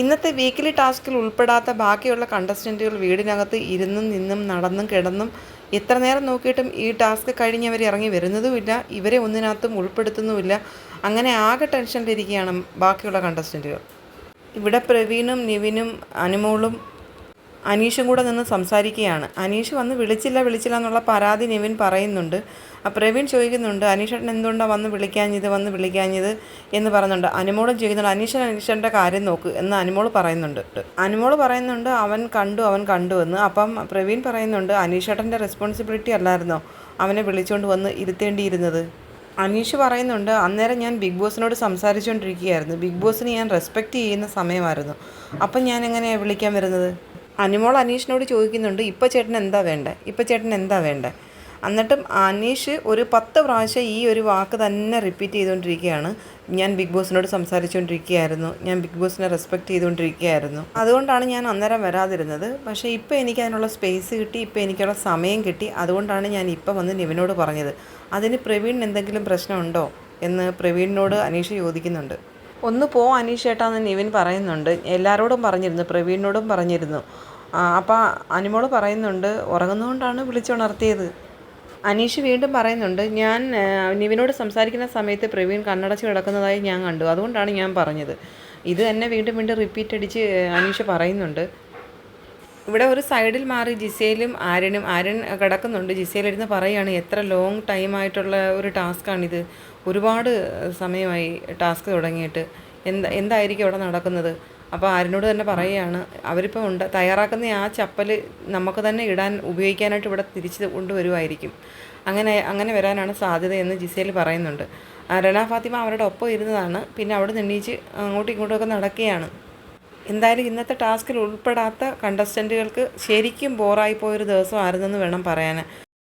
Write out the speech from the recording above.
ഇന്നത്തെ വീക്കിലി ടാസ്കിൽ ഉൾപ്പെടാത്ത ബാക്കിയുള്ള കണ്ടസ്റ്റന്റുകൾ വീടിനകത്ത് ഇരുന്നും നിന്നും നടന്നും കിടന്നും എത്ര നേരം നോക്കിയിട്ടും ഈ ടാസ്ക് കഴിഞ്ഞവർ ഇറങ്ങി വരുന്നതുമില്ല ഇവരെ ഒന്നിനകത്തും ഉൾപ്പെടുത്തുന്നുമില്ല. അങ്ങനെ ആകെ ടെൻഷനിലിരിക്കുകയാണ് ബാക്കിയുള്ള കണ്ടസ്റ്റന്റുകൾ ഇവിടെ പ്രവീണും നിവിനും അനുമോളും അനീഷും കൂടെ നിന്ന് സംസാരിക്കുകയാണ്. അനീഷ് വന്ന് വിളിച്ചില്ല വിളിച്ചില്ല എന്നുള്ള പരാതി നിവിൻ പറയുന്നുണ്ട്. പ്രവീൺ ചോദിക്കുന്നുണ്ട് അനീഷേട്ടൻ എന്തുകൊണ്ടാണ് വന്ന് വിളിക്കാഞ്ഞത് വന്ന് വിളിക്കാഞ്ഞത്? എന്ന് പറയുന്നുണ്ട്. അനുമോളും ചോദിക്കുന്നുണ്ട് അനീഷൻ അനീഷന്റെ കാര്യം നോക്ക് എന്ന് അനുമോൾ പറയുന്നുണ്ട്. അനുമോൾ പറയുന്നുണ്ട് അവൻ കണ്ടു അവൻ കണ്ടു എന്ന്. അപ്പം പ്രവീൺ പറയുന്നുണ്ട് അനീഷേട്ടന്റെ റെസ്പോൺസിബിലിറ്റി അല്ലായിരുന്നോ അവനെ വിളിച്ചുകൊണ്ട് വന്ന് ഇരുത്തേണ്ടിയിരുന്നത്? അനീഷ് പറയുന്നുണ്ട് അന്നേരം ഞാൻ ബിഗ് ബോസിനോട് സംസാരിച്ചുകൊണ്ടിരിക്കുകയായിരുന്നു ബിഗ് ബോസിന് ഞാൻ റെസ്പെക്റ്റ് ചെയ്യുന്ന സമയമായിരുന്നു. അപ്പം ഞാൻ എങ്ങനെയാണ് വിളിക്കാൻ വരുന്നത്? അനുമോൾ അനീഷിനോട് ചോദിക്കുന്നുണ്ട് ഇപ്പം ചേട്ടൻ എന്താ വേണ്ടേ? ഇപ്പം ചേട്ടൻ എന്താ വേണ്ടേ? എന്നിട്ടും അനീഷ് ഒരു പത്ത് പ്രാവശ്യം ഈ ഒരു വാക്ക് തന്നെ റിപ്പീറ്റ് ചെയ്തുകൊണ്ടിരിക്കുകയാണ് ഞാൻ ബിഗ് ബോസിനോട് സംസാരിച്ചുകൊണ്ടിരിക്കുകയായിരുന്നു ഞാൻ ബിഗ് ബോസിനെ റെസ്പെക്റ്റ് ചെയ്തുകൊണ്ടിരിക്കുകയായിരുന്നു അതുകൊണ്ടാണ് ഞാൻ അന്നേരം വരാതിരുന്നത്. പക്ഷേ ഇപ്പോൾ എനിക്ക് അതിനുള്ള സ്പേസ് കിട്ടി ഇപ്പോൾ എനിക്കുള്ള സമയം കിട്ടി. അതുകൊണ്ടാണ് ഞാൻ ഇപ്പോൾ വന്ന് നിവിനോട് പറഞ്ഞത്. അതിന് പ്രവീണിന് എന്തെങ്കിലും പ്രശ്നമുണ്ടോ? എന്ന് പ്രവീണിനോട് അനീഷ് ചോദിക്കുന്നുണ്ട്. ഒന്ന് പോ അനീഷ് ചേട്ടാന്ന് നിവിൻ പറയുന്നുണ്ട്. എല്ലാവരോടും പറഞ്ഞിരുന്നു പ്രവീണിനോടും പറഞ്ഞിരുന്നു. അപ്പോൾ അനുമോൾ പറയുന്നുണ്ട് ഉറങ്ങുന്നതുകൊണ്ടാണ് വിളിച്ചുണർത്തിയത്. അനീഷ് വീണ്ടും പറയുന്നുണ്ട് ഞാൻ നിവിനോട് സംസാരിക്കുന്ന സമയത്ത് പ്രവീൺ കണ്ണടച്ച് കിടക്കുന്നതായി ഞാൻ കണ്ടു. അതുകൊണ്ടാണ് ഞാൻ പറഞ്ഞത്. ഇത് തന്നെ വീണ്ടും വീണ്ടും റിപ്പീറ്റ് അടിച്ച് അനീഷ് പറയുന്നുണ്ട്. ഇവിടെ ഒരു സൈഡിൽ മാറി ജിസയിലും ആര്യനും ആര്യൻ കിടക്കുന്നുണ്ട്. ജിസയിലിരുന്ന് പറയുകയാണ് എത്ര ലോങ് ടൈം ആയിട്ടുള്ള ഒരു ടാസ്ക്കാണിത് ഒരുപാട് സമയമായി ടാസ്ക് തുടങ്ങിയിട്ട്. എന്താ എന്തായിരിക്കും അവിടെ നടക്കുന്നത്? അപ്പോൾ ആരിനോട് തന്നെ പറയുകയാണ്. അവരിപ്പോൾ ഉണ്ട് തയ്യാറാക്കുന്ന ആ ചപ്പൽ നമുക്ക് തന്നെ ഇടാൻ ഉപയോഗിക്കാനായിട്ട് ഇവിടെ തിരിച്ച് കൊണ്ടുവരുമായിരിക്കും അങ്ങനെ അങ്ങനെ വരാനാണ് സാധ്യതയെന്ന് ജിസയിൽ പറയുന്നുണ്ട്. റന ഫാത്തിമ അവരുടെ ഒപ്പം ഇരുന്നതാണ്. പിന്നെ അവിടെ നിണ്ണീച്ച് അങ്ങോട്ടും ഇങ്ങോട്ടുമൊക്കെ നടക്കുകയാണ്. എന്തായാലും ഇന്നത്തെ ടാസ്കിൽ ഉൾപ്പെടാത്ത കണ്ടസ്റ്റന്റുകൾക്ക് ശരിക്കും ബോറായി പോയൊരു ദിവസമായിരുന്നെന്ന് വേണം പറയാൻ